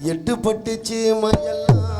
எட்டு பட்டுச்சு மையெல்லாம்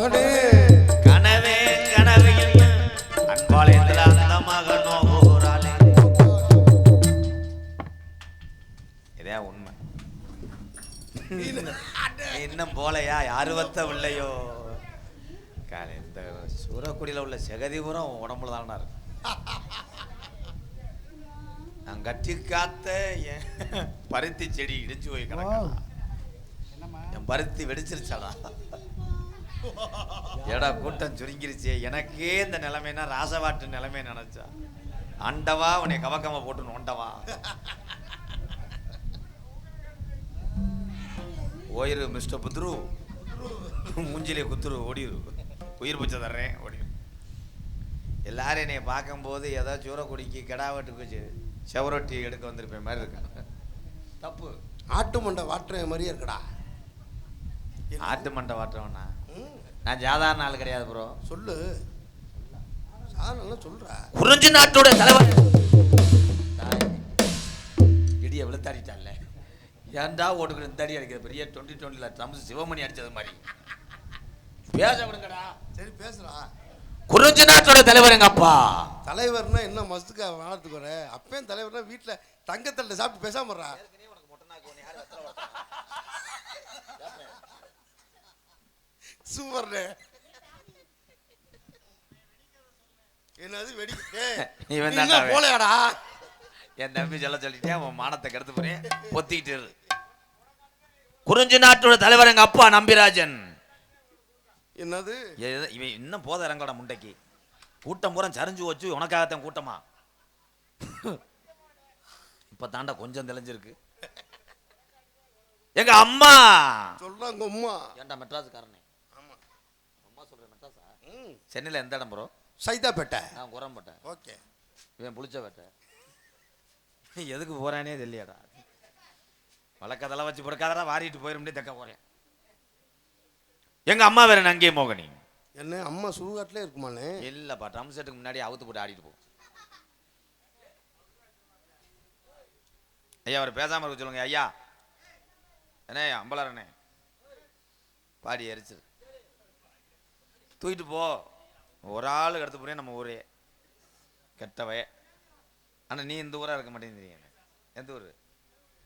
மகனே. கனவே கனவு என்ன அன்பாளையத்தில் அந்த மகன் ஓடோரானே இதே உண்மை? இன்னும் போலையா? அறுபத்த காலை இந்த சூரக்குடியில் உள்ள செகதிபுரம் உடம்புல தானடா இருக்கு. நான் கட்டி காத்த என் பருத்தி செடி இடிச்சு போய் கிடக்கா என் பருத்தி வெடிச்சிருச்சாடா. ஏடா கூட்டம் சுருங்கிருச்சே. எனக்கே இந்த நிலைமைனா ராசவாட்டு நிலைமை நினைச்சா. அண்டவா உன்னை கவக்கம போட்டு நோண்டவா ஓயிரு மிஸ்டர் புத்ரு. மூஞ்சிலே குத்துரு ஓடிரு. உயிர் பிச்சை தர்றேன் ஓடிரு. எல்லாரும் என்னை பார்க்கும்போது ஏதோ சூறக்குடிக்கு கிடாவட்டுக்கு செவரொட்டி எடுக்க வந்திருப்பேன் மாதிரி இருக்காங்க தப்பு. ஆட்டு மண்டை வாட்டுற மாதிரியே இருக்கடா. ஆட்டு மண்டை வாட்டுறவனா? ம், நான் சாதாரண ஆள் கிடையாது ப்ரோ சொல்லு. சாதாரண சொல்ற. குறிஞ்சி நாட்டோட தலைவர். இடிய விழுத்தாடிட்டான்ல. ஏன்டா ஓட்டுக்கிற இந்த அடி அடிக்கிற பெரிய டுவெண்ட்டி டுவெண்ட்டியில் ட்ரம்ஸ் சிவமணி அடிச்சது மாதிரி. பேச விடுங்கடா. சரி பேசுறா. குறிஞ்சி நாட்டோட தலைவர் எங்க அப்பா? தலைவர்னா என்ன மஸ்துக்கா வாழத்துக்கு வர? அப்பயும் தலைவர்னா வீட்டுல தங்கத்தல்ல சாப்பிட்டு பேசாம சூப்பர்ண்ணே என்னது வெடி ஏய், இவன் அவன். போலையாடா? என் தம்பி சொல்ல சொல்லிட்டேன் அவன் மானத்தை கெடுத்து போறேன். பொத்திக்கிட்டு. குறிஞ்சி நாட்டோட தலைவர் எங்க அப்பா நம்பிராஜன். என்னது? இவன் இன்னும் போத இறங்கட முண்டைக்கு. கூட்டம் பூரா சரிஞ்சு வச்சு உனக்காகத்தான் கூட்டமா? இப்ப தாண்டா கொஞ்சம் தெளிஞ்சிருக்கு. எங்க அம்மா! சொல்றாங்க உம்மா. ஏன்டா மெட்ராஸுக்காரனே ஆமா அம்மா சொல்றேன் மெட்ராஸா ம் சென்னையில் எந்த இடம் ப்ரோ சைதாப்பேட்டை. நான் குரம்பட்டேன் ஓகே. இவன் புளிச்ச வேட்டை எதுக்கு போறானே தெரியலடா. வழக்கதெல்லாம் வச்சு பொறுக்காதடா வாரிட்டு போயிரும் தக்க போறேன். எங்க அம்மா வேற நங்கே மோகனி. என்ன அம்மா சுடுகாட்டிலே இருக்குமானே இல்லப்பா ட்ரம் செட்டுக்கு முன்னாடி அவுத்து போட்டு ஆடிட்டு போ. ஐயா அவர் பேசாம இருக்க சொல்லுங்க ஐயா. என்ன அம்பலரண்ணே. பாடி எரிச்சிரு தூக்கிட்டு போ. ஒரு ஆள் எடுத்து போறேன் நம்ம ஊரே. கெட்டவே. ஆனால் நீ இந்த ஊராக இருக்க மாட்டேங்கிறீங்க எந்த ஊர்?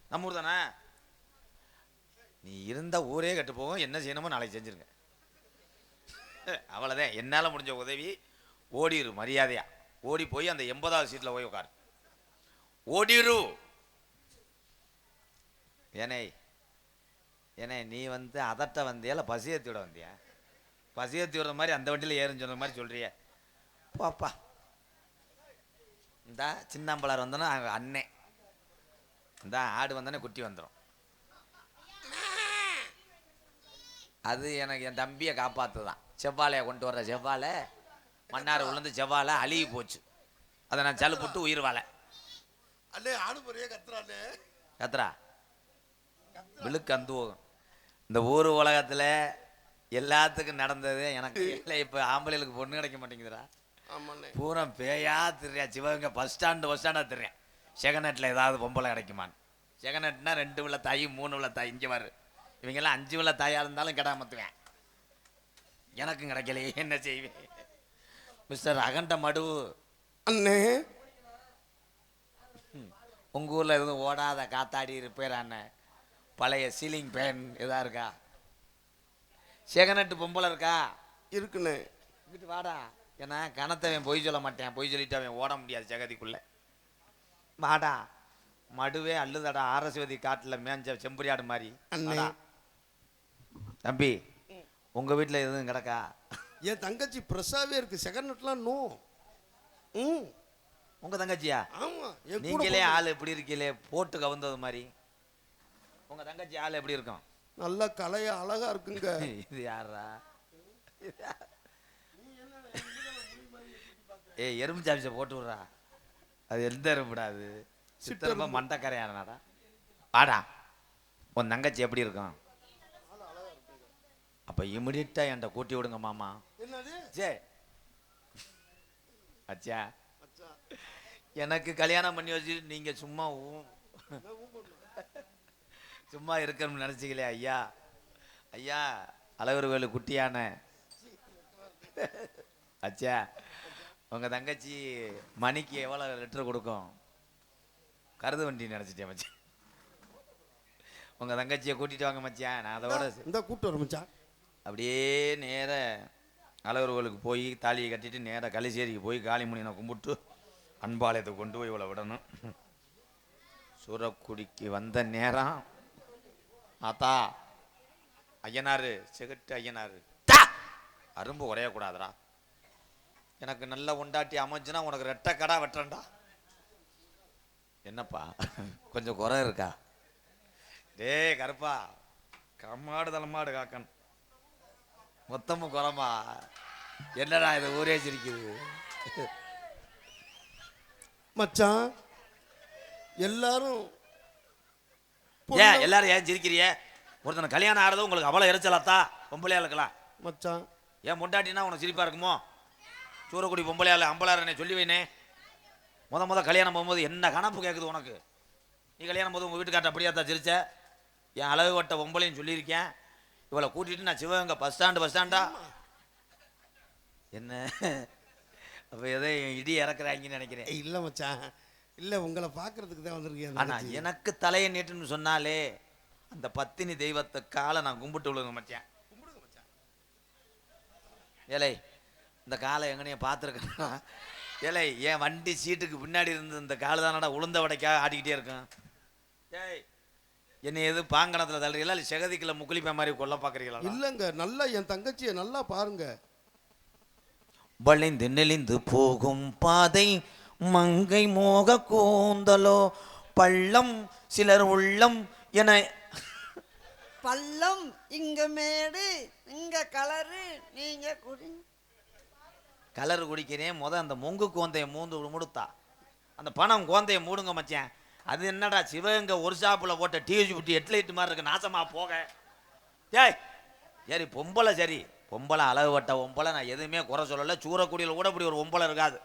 நம்ம ஊர் தானே? நீ இருந்தால் ஊரே கெட்டு போகும். என்ன செய்யணுமோ நாளைக்கு செஞ்சுருங்க. அவ்வளோதான் என்னால் முடிஞ்ச உதவி ஓடிரு மரியாதையா. ஓடி போய் அந்த எண்பதாவது சீட்டில் போய் உட்காரு ஓடிரு. ஏனே ஏனே நீ வந்து அதட்ட வந்தியா இல்லை பசியத்தி விட வந்தியா? பசியத்தி விடுற மாதிரி அந்த வண்டியில் ஏறுன்னு சொன்ன மாதிரி சொல்றியே. போப்பா. இந்த சின்னம்பலார் வந்தோன்னா அங்க அண்ணன் இந்த ஆடு வந்தோடனே குட்டி வந்துடும் அது எனக்கு என் தம்பியை காப்பாற்றுதான் செவ்வாழையை கொண்டு வர்ற செவ்வாழை மன்னார் உளுந்து செவ்வாழை அழுகி போச்சு. அதை நான் சலுப்புட்டு உயிர் வாழை. அண்ணே ஆடு முறையே கத்துறானே கத்துறா? விழுக்கு அந்த போகும் இந்த ஊர் உலகத்தில் எல்லாத்துக்கும் நடந்தது எனக்கு. இல்லை இப்போ ஆம்பளைகளுக்கு பொண்ணு கிடைக்க மாட்டேங்குதுடா. ஆமாண்ணே. பூரா பேயா திரியா. சிவகங்கை பஸ் ஸ்டாண்டு பஸ் ஸ்டாண்டாக திரியான் செகநெட்டில் ஏதாவது பொம்பளை கிடைக்குமான்னு. செகநெட்னா ரெண்டு உள்ள தாய் மூணு உள்ள தாய். இங்கே வரு இவங்கெல்லாம் அஞ்சு உள்ள தாயாக இருந்தாலும் கிடாமத்துவேன் எனக்கும் கிடைக்கலையே என்ன செய்வேன்? மிஸ்டர் அகண்ட மடு. அண்ணே. உங்கள் ஊரில் எதுவும் ஓடாத காத்தாடி ரிப்பேரான பழைய சீலிங் ஃபேன் எதா இருக்கா? செகநெட்டு பொம்பளை இருக்கா? இருக்குண்ணே. இங்கிட்டு வாடா. ஏன்னா கணத்தவன் பொய் சொல்ல மாட்டேன். பொய் சொல்லிட்டு அவன் ஓட முடியாது ஜெகதிக்குள்ள. வாடா. மடுவே அள்ளுதடா ஆரஸ்வதி காட்டில் மேஞ்ச செம்பரியாடு மாதிரி. அண்ணே. தம்பி உங்க வீட்டில் எதுவும் கிடக்கா? என் தங்கச்சி பிரசாவே இருக்கு. செகண்ட் நட்லாம் நோ. ம். உங்க தங்கச்சியா? ஆமா. என் கூட நீங்களே ஆள் எப்படி இருக்கீங்களே போட்டு கவுந்தது மாதிரி. உங்க தங்கச்சி ஆள் எப்படி இருக்கும்? நல்ல கலையா அழகா இருக்குங்க. இது யாரா? ஏய் எறும்பு சாப்பிச்ச போட்டு விட்றா. அது எந்த எறும்புடா அது? சித்தரம்ப மண்டக்கரையானடா வாடா. உன் தங்கச்சி எப்படி இருக்கும்? அப்போ இமிடியட்டாக என்கிட்ட கூட்டி விடுங்க மாமா. அச்சா. அச்சா. எனக்கு கல்யாணம் பண்ணி வச்சு நீங்கள் சும்மா ஊ- சும்மா இருக்கணும்னு நினச்சிக்கலையா ஐயா. ஐயா அழகர் கோயில் குட்டியான. அச்சா உங்கள் தங்கச்சி மணிக்கு எவ்வளோ லிட்டர் கொடுக்கும்? கருது வண்டி நினச்சிட்டேன் மச்சான். உங்கள் தங்கச்சியை கூட்டிட்டு வாங்க மச்சான். நான் அதோட இந்த கூட்டு வர மச்சான். அப்படியே நேர அழகர் கோயிலுக்கு போய் தாலியை கட்டிட்டு நேராக களிசேரிக்கு போய் காளிமுனியனை கும்பிட்டு அன்பாலயத்தை கொண்டு போய் இவளை விடணும். சூரக்குடிக்கு வந்த நேரம் ஆத்தா ஐயனாரு செகட்டு ஐயனாரு. தா! அரும்பு உடையக்கூடாதுடா. எனக்கு நல்ல உண்டாட்டி அமைஞ்சுனா உனக்கு ரெட்டை கடா வெட்டுறேன்டா. என்னப்பா? கொஞ்சம் குறை இருக்கா? டேய் கருப்பா. கம்மாடு தலைமாடு காக்கணும் மொத்தமும் குறமா என்னடா இது ஊரே சிரிக்குது? மச்சான் எல்லாரும் ஏன் எல்லாரும் ஏன் சிரிக்கிறிய ஒருத்தனை கல்யாணம் ஆடுறது உங்களுக்கு அவ்வளோ எரிச்சலாத்தா? பொம்பளையா இருக்கலாம். மச்சான். ஏன் முண்டாட்டினா உனக்கு சிரிப்பா இருக்குமோ? சூரக்குடி பொம்பளையால அம்பலாரனே சொல்லி வைனே. முத முத கல்யாணம் போகும்போது என்ன கணப்பு கேட்குது உனக்கு? நீ கல்யாணம் போது உங்கள் வீட்டுக்காட்ட அப்படியாத்தா சிரிச்ச? என் அழகு வட்ட பொம்பளைன்னு சொல்லியிருக்கேன். இவளை கூட்டிட்டு நான் சிவகங்கை பஸ் ஸ்டாண்டு பஸ் ஸ்டாண்டா என்ன? அப்போ எதோ இடி இறக்குறாங்கன்னு நினைக்கிறேன். இல்ல மச்சான். இல்ல உங்களை பார்க்கறதுக்கு தான் வந்திருக்கேன் ஆனா தங்கச்சி. எனக்கு தலையை நீட்டுன்னு சொன்னாலே அந்த பத்தினி தெய்வத்தை காலை நான் கும்பிட்டு விழுங்க மச்சான். ஏலை இந்த காலை எங்கனையே பார்த்துருக்கேன் ஏலை என் வண்டி சீட்டுக்கு பின்னாடி இருந்து இந்த காலை தானடா உளுந்த வடைக்காக ஆடிக்கிட்டே இருக்கும் ஏய் என்னை எது பாங்கணத்தில் தள்ளுறீங்களா? இல்லை செகதிக்குள்ள முக்குளிப்ப மாதிரி கொல்ல பார்க்குறீங்களா? இல்லங்க நல்லா என் தங்கச்சியை நல்லா பாருங்க. வளைந்து நெளிந்து போகும் பாதை மங்கை மோக கூந்தலோ பள்ளம் சிலர் உள்ளம் என பள்ளம் இங்க மேடு இங்க கலரு நீங்க குடி. கலர் குடிக்கிறேன் முத அந்த மொங்கு கோந்தைய மூந்து முடுத்தா. அந்த பணம் கோந்தைய மூடுங்க மச்சான். அது என்னடா சிவகங்கை ஒரு ஷாப்பில் போட்ட டிவி புட்டி எட்டு லைட் மாதிரி இருக்கு நாசமா போக. ஏய் சரி பொம்பளை சரி. பொம்பளை அளவு வட்ட பொம்பளை நான் எதுவுமே குறை சொல்லலை. சூரக்குடியில் கூட இப்படி ஒரு பொம்பளை இருக்காது.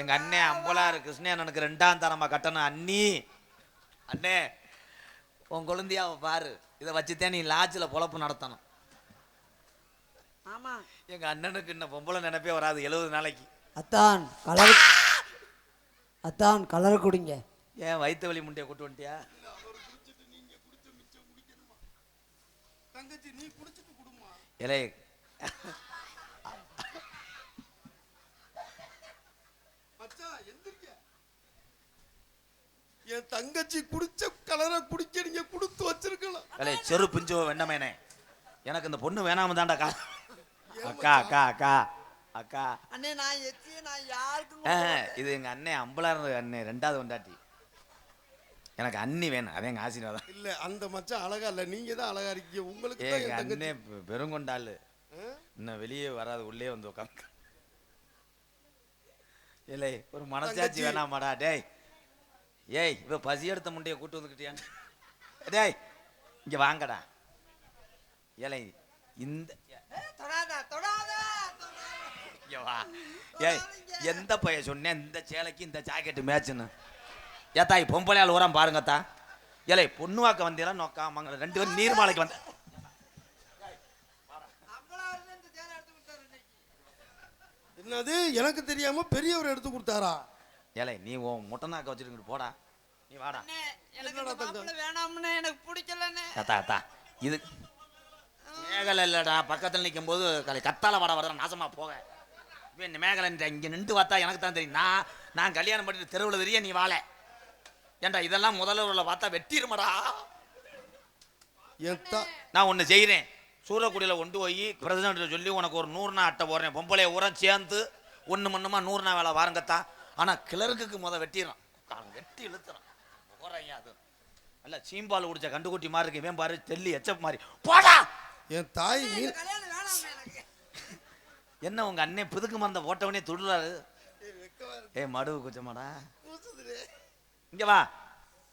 எங்க அண்ணே அம்பலாறு கிருஷ்ணனுக்கு ரெண்டாம் தரமா கட்டணும் அண்ணி. அண்ணே உன் குழந்தையாவை பாரு. இதை வச்சுதான் நீ லாட்ஜில் பொழப்பு நடத்தணும். ஆமா. எங்க அண்ணனுக்கு இன்னும் பொம்பளை நினைப்பே வராது எழுபது நாளைக்கு. அத்தான் கலர் அத்தான் கலர் குடிங்க. ஏன் வயிற்று வலி முண்டையை கூட்டு வந்துட்டியா? தங்கச்சி நீ குடிச்சிட்டு குடுமா இலை மச்சான் எந்திரிக்க என் தங்கச்சி குடிச்ச கலரை குடிக்க நீங்க கொடுத்து வச்சு அலே செரு பிஞ்சு வெண்ணமேனே. எனக்கு இந்த பொண்ணு வேணாம தான்டா கா அக்கா அக்கா அக்கா அக்கா. அண்ணே நான் எத்தி நான் யாருக்கும். இது எங்க அண்ணன் அம்பலார் அண்ணன் ரெண்டாவது கொண்டாட்டி எனக்கு அண்ணி வேணும் அதே எங்க ஆசீர்வாதம். இல்ல அந்த மச்சான் அழகா இல்ல நீங்க தான் அழகா இருக்கீங்க. உங்களுக்கு எங்க அண்ணன் பெருங்கொண்டாளு? இன்னும் வெளியே வராது உள்ளே வந்து உட்காந்து இல்லை ஒரு மனசாட்சி. வேணாமாடா டேய். ஏய் இவ பசி எடுத்த முண்டைய கூட்டு வந்துக்கிட்டியான் டேய் இங்க வாங்கடா. ஏலை இந்த ஏய், எந்த பையன் சொன்னேன் இந்த சேலைக்கு இந்த ஜாக்கெட்டு மேட்சுன்னு ஏத்தாய் பொம்பளை ஆள் ஊரம் பாருங்கத்தா ஏலை பொண்ணு வாக்க வந்தீங்களா நோக்காமங்க ரெண்டு பேரும் நீர்மாலைக்கு வந்த. என்னது? எனக்கு தெரியாம பெரியவர் எடுத்து கொடுத்தாரா? ஏலை நீ உன் முட்டை நாக்க வச்சுட்டு போடா. நீ வாடா. வேணாம்னே எனக்கு பிடிக்கலண்ணே அத்தா அத்தா இது மேகலை இல்லடா பக்கத்தில் நிற்கும் போது கத்தால வட வர நாசமா போக. இப்போ இந்த மேகலை இங்கே நின்று பார்த்தா எனக்கு தான் தெரியும். நான் நான் கல்யாணம் பண்ணிட்டு தெருவில் தெரிய நீ வாழ. ஏன்டா இதெல்லாம் முதல்ல உள்ள பார்த்தா தா நான் ஒன்று செய்கிறேன் சூரக்குடியில் கொண்டு போய் பிரசிடண்ட் சொல்லி உனக்கு ஒரு நூறுனா அட்டை போடுறேன். பொம்பளை உரம் சேர்ந்து ஒன்று மண்ணுமா நூறுனா வேலை வாருங்கத்தான் ஆனால் கிளர்க்குக்கு முத வெட்டிடுறான். அவன் வெட்டி இழுத்துறான். போறையா அது. நல்ல சீம்பால் குடிச்ச கண்டுக்குட்டி மாதிரி இருக்கு. இவன் பாரு தெல்லி எச்சப் மாதிரி. போடா! என் தாய் மீன் என்ன உங்க அண்ணன் புதுக்கு மறந்த போட்டவனே துடுறாரு ஏ மடுவு குச்சமாடா இங்க வா.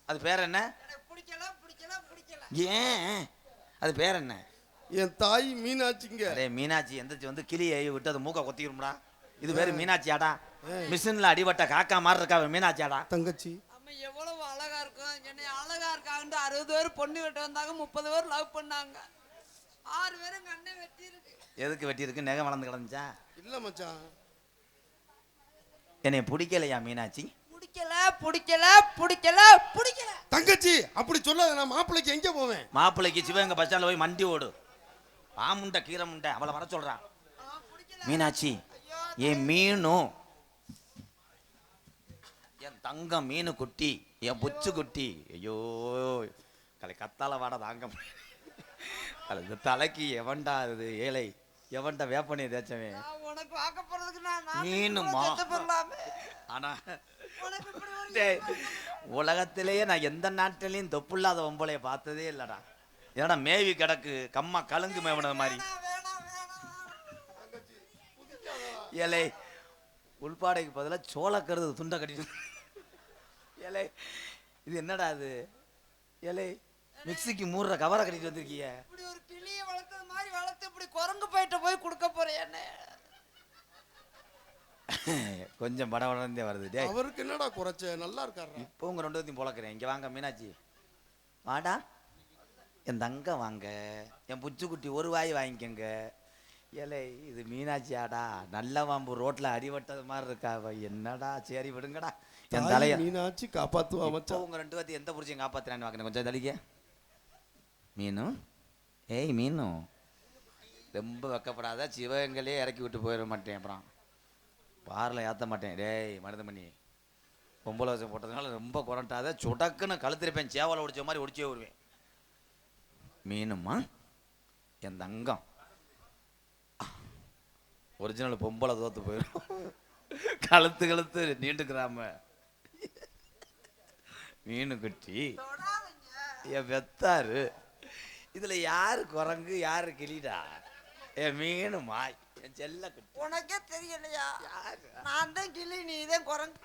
அது பேர் என்ன? எனக்கு பிடிக்கல பிடிக்கல பிடிக்கல. ஏன்? அது பேர் என்ன? என் தாய் மீனாட்சிங்க. அரே மீனாட்சி எந்திரிச்சு வந்து கிளியை விட்டு அது மூக்க கொத்திக்கிறோம்டா இது பேரு மீனாட்சியாடா. மிஷின்ல அடிபட்ட காக்கா மாதிரி இருக்கா மீனாட்சியாடா. தங்கச்சி. அம்மா எவ்வளவு அழகா இருக்கும். என்னை அழகா இருக்காங்கன்னு அறுபது பேர் பொண்ணு கிட்ட வந்தாங்க முப்பது பேர் லவ் பண்ணாங்க. ஆறு பேரும் அண்ணன் வெட்டி இருக்கு எதுக்கு வெட்டி இருக்கு நெகம் வளர்ந்து கிடந்துச்சா? இல்ல மச்சான். என்னை பிடிக்கலையா மீனாட்சி? பிடிக்கல பிடிக்கல பிடிக்கல பிடிக்கல. தங்கச்சி அப்படி சொல்லாத. நான் மாப்பிள்ளைக்கு எங்க போவேன்? மாப்பிள்ளைக்கு சிவகங்கை பஸ் ஸ்டாண்டில் போய் மண்டி ஓடு. ஆமுண்டை கீரை முண்டை அவளை வர சொல்றான் மீனாட்சி என் மீனும் என் தங்கம் மீனு குட்டி என் புச்சு குட்டி. ஐயோ கலை கத்தால வாட தாங்க. அது தலைக்கு எவன்டா இது ஏழை? எவன்டா வேப்பனையை தேய்ச்சவன்? நான் உனக்கு வாக்க போறதுக்கு மீனுமா? ஆனா உலகத்திலேயே நான் எந்த நாட்டிலையும் தொப்புள்ளாத பொம்பளைய பார்த்ததே இல்லடா. என்னடா மேவி கிடக்கு கம்மா கலுங்கு மேவனது மாதிரி. ஏலே உள்பாடைக்கு பதிலாக சோளக்கருது துண்டை கட்டிட்டு ஏலே இது என்னடா இது ஏலே மிக்சிக்கு மூடுற கவரை கட்டிட்டு வந்திருக்கிய? இப்படி ஒரு கிளியை வளர்த்தது மாதிரி வளர்த்து இப்படி குரங்கு போயிட்ட போய் கொடுக்க போறேன் என்ன? கொஞ்சம் பட படந்தே வருது டேய். அவருக்கு என்னடா குறைச்ச? நல்லா இருக்காரா இப்போ உங்க ரெண்டு பேத்தையும் பொழக்கிறேன். இங்க வாங்க மீனாட்சி. வாடா. என் தங்க வாங்க. என் புச்சுக்குட்டி ஒரு வாய் வாங்கிக்கோங்க. ஏலே இது மீனாட்சி ஆடா நல்ல வாம்பு ரோட்ல அடிபட்டது மாதிரி இருக்கா அவ. என்னடா சரி விடுங்கடா. என் தலைய மீனாட்சி காப்பாத்துவா மச்சான். உங்க ரெண்டு பேத்தையும் எந்த புரிச்சையும் காப்பாத்துறான்னு வாங்கினேன் கொஞ்சம் தலிக்க மீனு? ஏய் மீனு. ரொம்ப வெக்கப்படாத சிவகங்களே இறக்கி விட்டு போயிட மாட்டேன் அப்புறம். பாரில் ஏற்ற மாட்டேன். டேய் மருதமணி. பொம்பளை வசம் போட்டதுனால ரொம்ப குறண்டாத சுடக்குன்னு கழுத்திருப்பேன் சேவலை ஒடிச்ச மாதிரி ஒடிச்சே வருவேன். மீனுமா? என் தங்கம். ஒரிஜினல் பொம்பளை தோத்து போயிடும். கழுத்து கழுத்து நீண்டுக்கிறாம. மீனு குட்டி. என் வெத்தாரு. இதுல யாரு குரங்கு யாரு கிளிடா? என் மீனு மாய். என் செல்ல குட்டி. உனக்கே தெரியலையா? நான் தான் கிளி நீ தான் குரங்கு.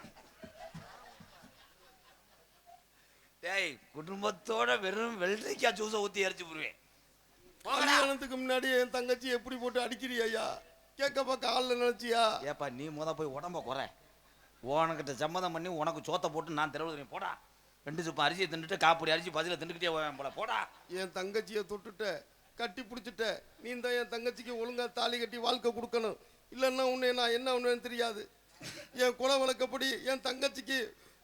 டேய் குடும்பத்தோட வெறும் வெள்ளரிக்காய் ஜூஸை ஊத்தி எரிச்சு போடுவேன். முன்னாடி என் தங்கச்சி எப்படி போட்டு அடிக்கிறியா ஐயா கேட்க பார்க்க ஆள்ல நினைச்சியா? ஏப்பா நீ முத போய் உடம்ப குறை. உனக்கிட்ட சம்மதம் பண்ணி உனக்கு சோத்தை போட்டு நான் தெருவில் போடா. ரெண்டு சுப்பம் அரிசியை தின்னுட்டு காப்பொடி அரிசி பதில தின்னுக்கிட்டே போல போடா. என் தங்கச்சியை தொட்டுட்ட கட்டி பிடிச்சிட்ட. நீ தான் என் தங்கச்சிக்கு ஒழுங்கா தாலி கட்டி வாழ்க்கை கொடுக்கணும். இல்லைன்னா உன்னை நான் என்ன உண்மைன்னு தெரியாது. என் குல வழக்கப்படி என் தங்கச்சிக்கு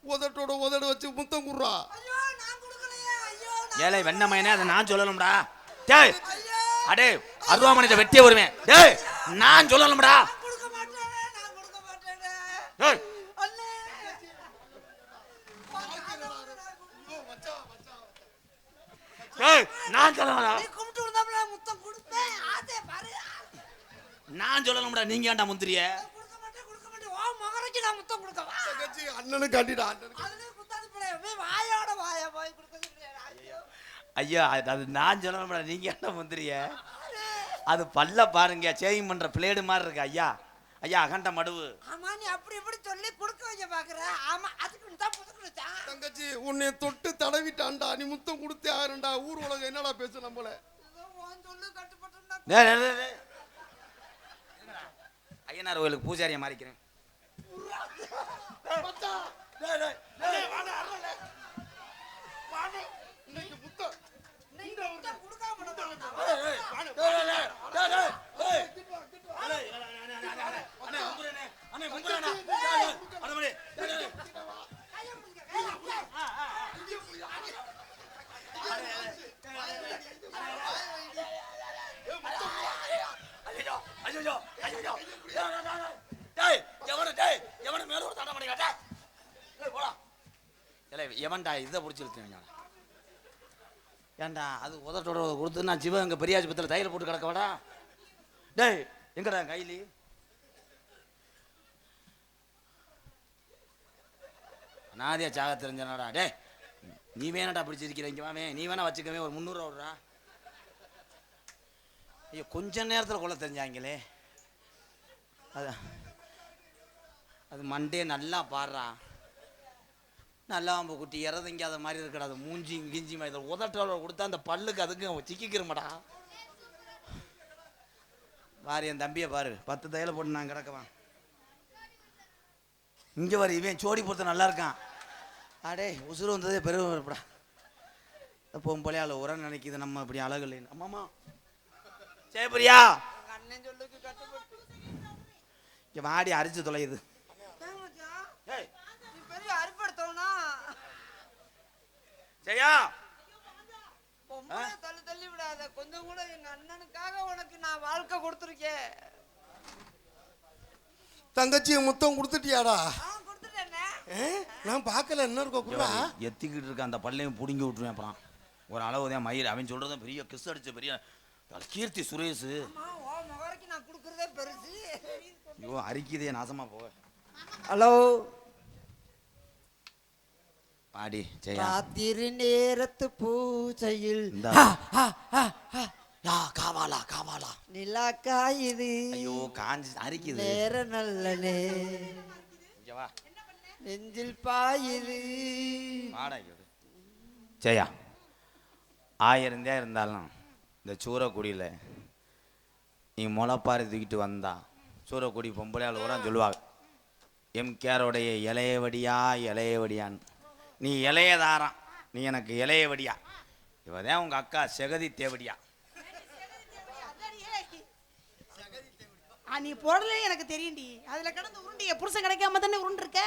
உதட்டோட உதடு வச்சு முத்தம் குடுறா. ஏழை வெண்ணமயனே அதை நான் சொல்லணும்டா. டேய் அடே அருவாமணியத்தை வெட்டியே வருவேன். டேய் நான் சொல்லணும்டா. நான் கொடுக்க மாட்டேனே நான் கொடுக்க மாட்டேனே. டேய் அண்ணே. ஏய் நான் சொல்லலடா நீ கும்பிட்டு விழுந்தாப்புல முத்தம் கொடுப்பேன் ஆத்தே பாரு. நான் சொல்லணும்டா நீங்க ஏன்டா முந்திரிய? கொடுக்க மாட்டேன் கொடுக்க மாட்டேன். ஓ மகரைக்கு நான் முத்தம் கொடுக்கவா? தங்கச்சி அண்ணனுக்கு காட்டிடா ஐயோ அது அது நான் சொல்லணும்டா நீங்க ஏன்டா முந்திரிய? அது பல்ல பாருங்க சேவிங் பண்ற பிளேடு மாதிரி இருக்கு ஐயா. ஐயா அகண்ட மடுவு. ஆமா நீ அப்படி இப்படி சொல்லி கொடுக்க வைக்க பாக்குற. ஆமா அதுக்கு தான் புதுக்குனுச்சான் தங்கச்சி உன்னை தொட்டு தடவிட்டான்டா. நீ முத்தம் கொடுத்தே ஆகணும்டா. ஊர் உலகம் என்னடா பேசு நம்மள. ஐயனார் கோயிலுக்கு பூஜாரியை மாறிக்கிறேன் இன்னைக்கு முத்தம் கொடுக்காம எவன்டா இதை பிடிச்சி இழுத்துவீங்க ஏன்டா அது உதட்டோட கொடுத்து நான் சிவகங்கை பெரியாஜிபத்தில் தையல் போட்டு கிடக்கவாடா? டேய் எங்கடா கைலி? நாதியா சாக தெரிஞ்சனாடா டேய் நீ வேணாடா பிடிச்சிருக்கிற இங்க வாமே நீ வேணா வச்சுக்கவே ஒரு முந்நூறுவா விடுறா. ஐயோ கொஞ்ச நேரத்தில் கொள்ள தெரிஞ்சாங்களே. அது அது மண்டே நல்லா பாடுறா. நல்லா குட்டி இறதிங்காத மாதிரி இருக்கடா அது மூஞ்சி கிஞ்சி மாதிரி உதட்டோட கொடுத்தா அந்த பல்லுக்கு அதுக்கு சிக்கிக்கிறமாடா பாரு என் தம்பியை பாரு. பத்து தையல போட்டு நான் கிடக்கவான் இங்கே வர இவன் சோடி பொறுத்த நல்லா இருக்கான். அடே உசுறு வந்ததே பெருமை இருப்படா பொம்பளையால உரம் நினைக்குது நம்ம இப்படி அழகு இல்லைன்னு அம்மாமா ஜெயபிரியா இங்கே வாடி அரிச்சு தொலையுது? ஏய் நீ பெரிய அறுப்படுத்தவனா பொம்பளை தள்ளி தள்ளி விடாத. கொஞ்சம் கூட எங்க அண்ணனுக்காக உனக்கு நான் வாழ்க்கை கொடுத்துருக்கேன். தங்கச்சி முத்தம் கொடுத்துட்டியாடா? நான் பார்க்கல என்ன இருக்கோ குடுறா எத்திக்கிட்டு இருக்க அந்த பல்லையும் பிடுங்கி விட்டுருவேன் அப்புறம் ஒரு அளவு தான் மயிர். அவன் சொல்றதும் பெரிய கிஸ் அடிச்ச பெரிய கீர்த்தி சுரேஷ். அம்மா ஓ முகரைக்கு நான் கொடுக்குறதே பெருசு. ஐயோ அரிக்குதே நாசமா போக. ஹலோ? பாடி ராத்திரி நேரத்து பூஜையில். காவாலா காவாலா. நிலா காயுது ஐயோ காஞ்சி அரிக்குது. நேர நல்லனே. நெஞ்சில் பாயுது. விடு. ஜெயா ஆயிரம் தான் இருந்தாலும் இந்த சூறக்குடியில் நீ முளைப்பாரி தூக்கிட்டு வந்தா சூறக்குடி பொம்பளையால் கூட சொல்லுவாங்க. எம்கேரோடைய இளையவடியா இளையவடியான்னு. நீ இளையதாரம் நீ எனக்கு இளையவடியா இவதான் உங்க அக்கா செகதி தேவடியா. ஆ, நீ போடல எனக்கு தெரியும்டி. அதுல கிடந்து உருண்டி என் புருஷன் கிடைக்காம தானே உருண்டு இருக்க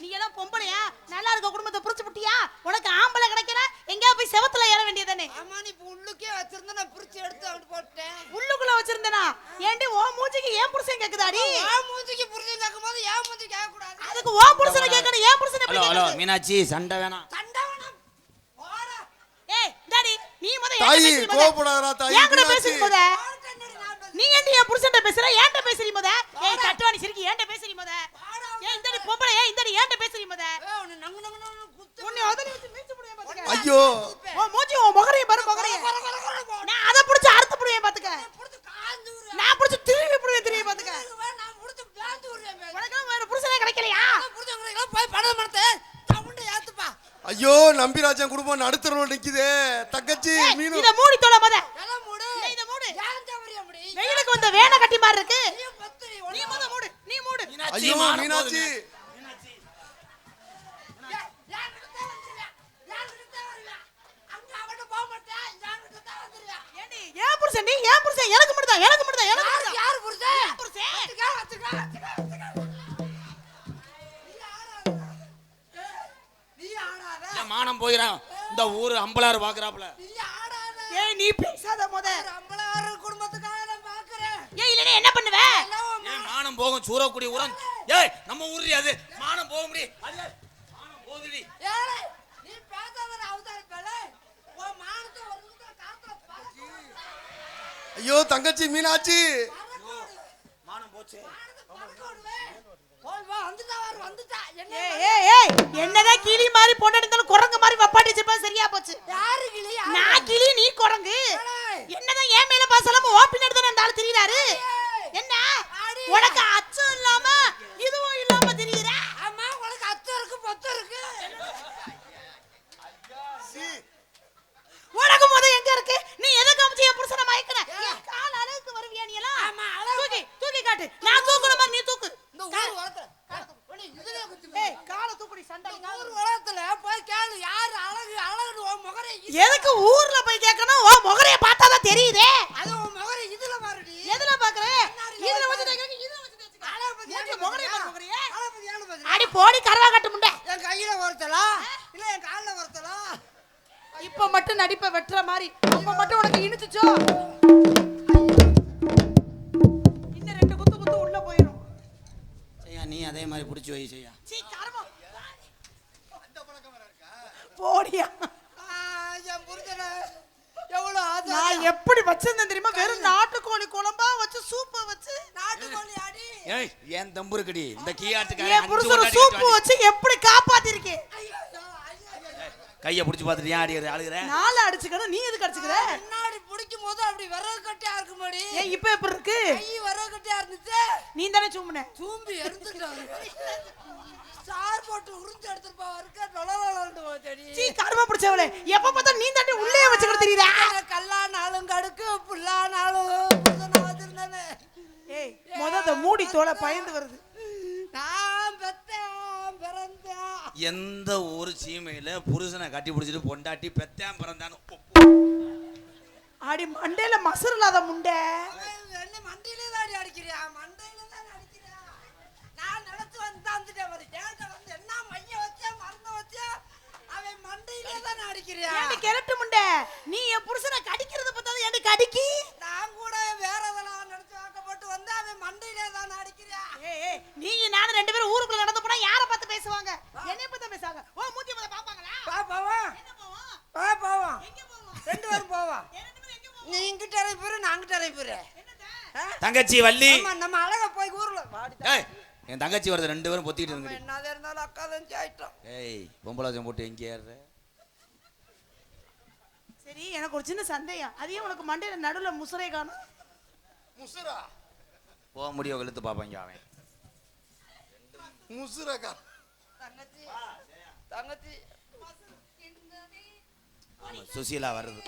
நீ எல்லாம் பொம்பளையா? நல்லா இருக்க குடும்பத்தை புரிச்சு புட்டியா? உனக்கு ஆம்பளை கிடைக்கல? எங்கேயா போய் செவத்துல ஏற வேண்டியதானே ஆமா நீ இப்ப உள்ளுக்கே வச்சிருந்த நான் பிரிச்சு எடுத்து அப்படி போட்டேன். உள்ளுக்குள்ள வச்சிருந்தனா? ஏண்டி ஓ மூஞ்சிக்கு ஏன் புருஷன் கேக்குதாடி? என் மூஞ்சிக்கு புரிஞ்சு கேட்கும் போது என் மூஞ்சி கேட்க அதுக்கு ஓ புருஷனை கேட்கணும் ஏன் புருஷனை ஹலோ கேக்குறது? மீனாட்சி சண்டை வேணாம். தண்டவனம் ஓடா ஏய் டாடி நீ முத தாயி, பேசுறீ முத. கோவப்படாதடா, தாயி, என் கூட மீனாட்சி. பேசுறீ முத? நீ ஏன்டி என் புருஷன்ட்ட பேசுற? ஏன்ட்ட பேசுறீ முத? ஏய் தட்டுவாணி சிரிக்கி ஏன்ட்ட பேசுறீ முத? ஏய் இந்தடி பொம்பளை. ஏய் இந்தடி ஏன்ட்ட பேசுறீ முத? ஏய், உன்னை நங்கு நங்கு நங்கு குத்து. உன்னை உதறி வச்சு மீச்சு புடியே பாத்துக்க. ஐயோ. உன் மூஞ்சி உன் முகரைய பாரு முகரைய. நான் அதை புடிச்சு அறுத்து புடியே பாத்துக்க. நான் புடிச்சு திரும்பி புடியே திரும்பி பாத்துக்க? வேற புருஷனே கிடைக்கலையா? போய் பணம் ஏத்துப்பா. ஐயோ நம்பிராஜன் குடும்பம் நடுத்தரவில் நிக்குதே. தங்கச்சி மீனு. இத மூடி தொலை முத. இத மூடு. வெயிலுக்கு வந்த வேண கட்டி மாதிரி இருக்கு. நீ முத மூடு நீ மூடு. ஐயோ மீனாட்சி ஏன் புருஷன் நீ ஏன் புருஷன் எனக்கு மட்டும் தான் எனக்கு மட்டும் தான் எனக்கு யாரு- மட்டும் யாரு புருஷன்? புருஷன் வச்சுக்க, வச்சுக்க, வச்சுக்க, வச்சுக்க. நீ ஆடாத. ஏய், நீ ஆடாத. என் மானம் போயிடும் இந்த ஊரு அம்பலாறு பாக்குறாப்ல ஏய் நீ பேசாத முத. அம்பலாறு குடும்பத்துக்காக நான் பாக்குறேன் ஏய் இல்லனே என்ன பண்ணுவ? ஏய் மானம் போகும் சூரக்குடி உரம். ஏய் நம்ம ஊர்ல அது. மானம் போக முடி அது மானம் போகுதுடி. ஏய் நீ பேசாதடா, அவதாரி பேழை. ஓ மானத்தை ஒரு நிமிஷம் ஐயோ தங்கச்சி மீனாட்சி மானம் போச்சு போய் வா வந்துட்டா வாரு வந்துட்டா என்ன ஏய் ஏய் ஏய் என்னதான் கிளி மாதிரி பொண்ணு இருந்தாலும் குரங்கு மாதிரி வப்பாட்டி வச்சிருப்பா சரியா போச்சு யாரு கிளி யாரு? நான் கிளி நீ குரங்கு. என்னதான் ஏன் மேல பாசலாம ஓப்பி போடியா ஆ, என் புரிஞ்சல எவ்வளவு ஆசை நான் எப்படி வச்சிருந்தேன் தெரியுமா? வெறும் நாட்டுக்கோழி குழம்பா வச்சு சூப்ப வச்சு. நாட்டுக்கோழி அடி. ஏய் ஏன் தம்பு இருக்குடி இந்த என் கீயாட்டுக்காரன் புருஷன் சூப்பு வச்சு எப்படி ஐயோ. கையை பிடிச்சி பார்த்துட்டு ஏன் அடிக்கிற அழுகிற? நாலு அடிச்சுக்கணும் நீ எதுக்கு அடிச்சுக்கிற? முன்னாடி பிடிக்கும் போது அப்படி விறகு கட்டியா இருக்குமாடி? ஏன் இப்ப எப்படி இருக்கு? கை விறகு கட்டியா இருந்துச்சு? நீ தானே சும்முன தூம்பி எடுத்துட்டாரு சார் போட்டு உறிஞ்சு எடுத்துட்டு போவாருக்க நொலநொலன்னு போச்சடி சீ கரும பிடிச்சவளே. எப்ப பார்த்தா நீ தாண்டி உள்ளே வச்சுக்கிட்டு தெரியுதா? கல்லானாலும் கடுக்கு புல்லானாலும் வச்சிருந்தானே. ஏய் முத மூடி தோலை பயந்து வருது. நான் பெத்தேன் பிறந்தேன். எந்த ஒரு சீமையில புருஷனை கட்டி பிடிச்சிட்டு பொண்டாட்டி பெத்தாம் பிறந்தான்னு அடி மண்டையில மசர் இல்லாத முண்டை. தங்கச்சி வள்ளி. ஆமா நம்ம அழகா போய் ஊர்ல என் தங்கச்சி வருது ரெண்டு பேரும் பொத்திக்கிட்டு நம்ம இருந்துடி என்னதான் இருந்தாலும் அக்கா தான் ஆயிட்டோம். ஏய் பொம்பளாச்சம் போட்டு எங்கே ஏறுற? சரி எனக்கு ஒரு சின்ன சந்தேகம். அதையும் உனக்கு மண்டையில நடுவுல முசரை காணும்? முசுரா போக முடியும் இழுத்து பார்ப்பாங்க அவன். முசுரக்கா தங்கச்சி. தங்கச்சி. ஆமா, சுசீலா வருது.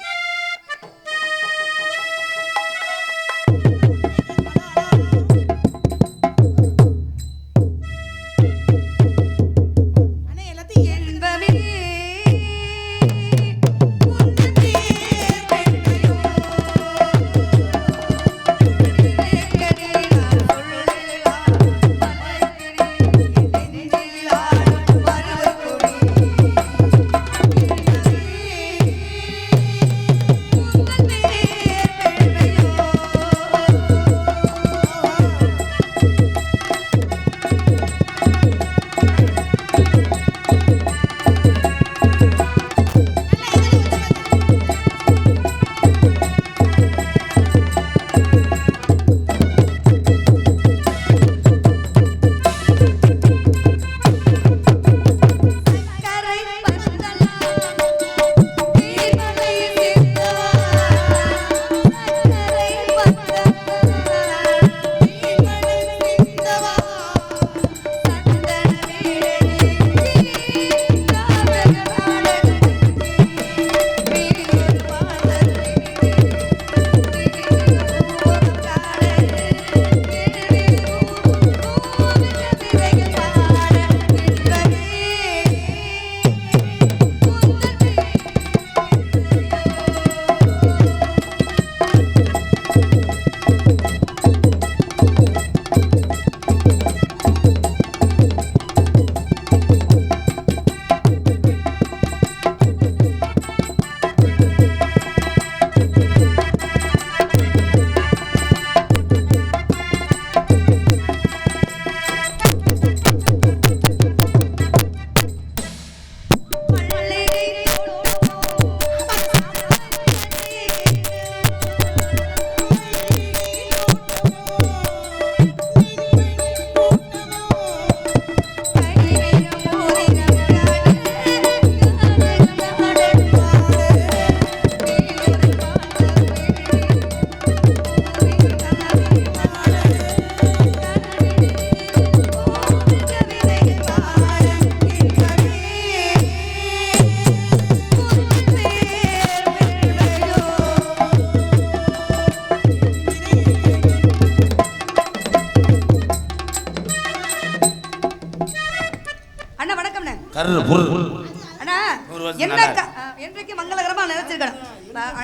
என்ன க- அஹ், என்றைக்கு மங்களகரமா நினைச்சிருக்கணும்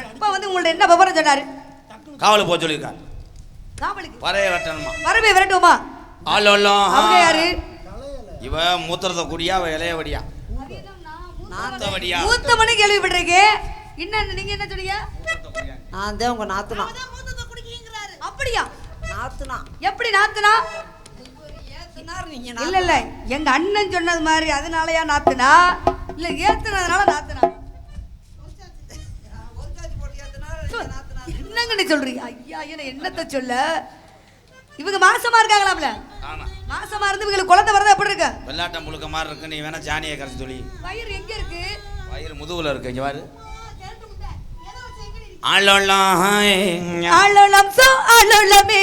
அப்பா வந்து உங்கள்ட்ட என்ன விவரம் சொன்னாரு? காவலுக்கு போக சொல்லியிருக்காரு காவலுக்கு. பறைய வெட்டணுமா? வரவே விரட்டுமா ஆளோல்லாம் அவங்க யாரு? இவ மூத்திரத்தை குடியா அவ இளைய வடியா மூத்த வடியா மூத்த மணி கேள்விப்பட்டிருக்கேன் இன்னும் நீங்க என்ன சொன்னீங்க? நான் தான் உங்க நாத்துனா. அப்படியா? நாத்துனா. எப்படி நாத்துனா? இல்ல இல்ல. எங்க அண்ணன் சொன்னது மாதிரி அதனாலயா நாத்துனா? இல்ல ஏத்துனதுனால நாத்துனா. என்னங்க நீ சொல்றீங்க? ஐயா என்ன என்னத்த சொல்ல? இவங்க மாசமா இருக்காங்களாம்ல? ஆமா. மாசமா இருந்து இவங்களுக்கு குழந்தை வரதா எப்படி இருக்கு? வெள்ளாட்டம் முழுக்க மாதிரி இருக்கு. நீ வேணா ஜானியை கரைச்சி சொல்லி. வயிறு எங்க இருக்கு? வயிறு முதுகுல இருக்கு. இங்க பாரு. ஆளோல்லாம் அழலம் சோ அழலமே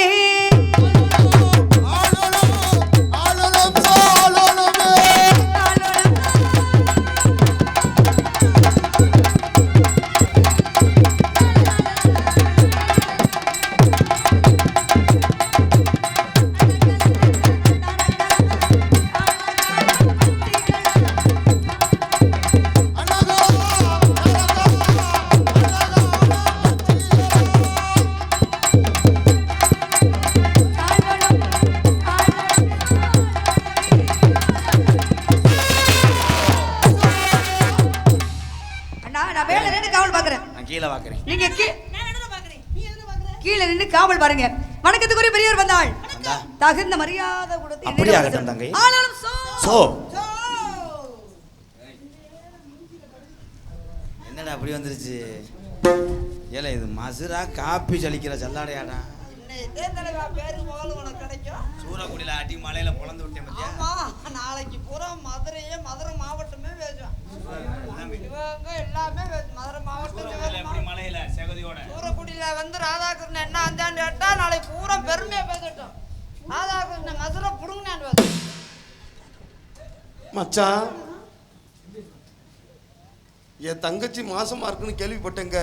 தகுந்த மரியாதை கொடுத்து அப்படி என்னிடம் ஆகட்டும் சொல். தங்கை. ஆனாலும் சோ. என்னடா அப்படி வந்துருச்சு? ஏல இது மசுரா காப்பி சலிக்கிற சல்லாடையாடா. சூறக்குடியில அடி மலையில பொழந்து விட்டேன் ஆமா நாளைக்கு பூரா மதுரையே மதுரை மாவட்டமே பேசுவேன் இவங்க எல்லாமே மதுரை மாவட்டம் மலையில? செகதியோட. தூரக்குடியில வந்து ராதாகிருஷ்ணன் என்ன கேட்டா நாளைக்கு பூரா பெருமையா பேசட்டும். மதுரை மச்சான் என் தங்கச்சி மாசமா இருக்குன்னு கேள்விப்பட்டேங்க.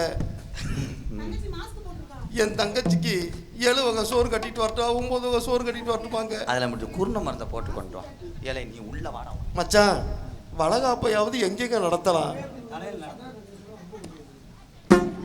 என் தங்கச்சிக்கு ஏழு வகை சோறு கட்டிட்டு வரட்டும் ஒன்பது வகை சோறு கட்டிட்டு வரட்டுமாங்க. அதுல மட்டும் குருண மரத்தை போட்டு கொண்டு வா. ஏலே நீ உள்ள வாடா. மச்சான் வளகாப்பையாவது எங்கெங்க நடத்தலாம்? தலையில்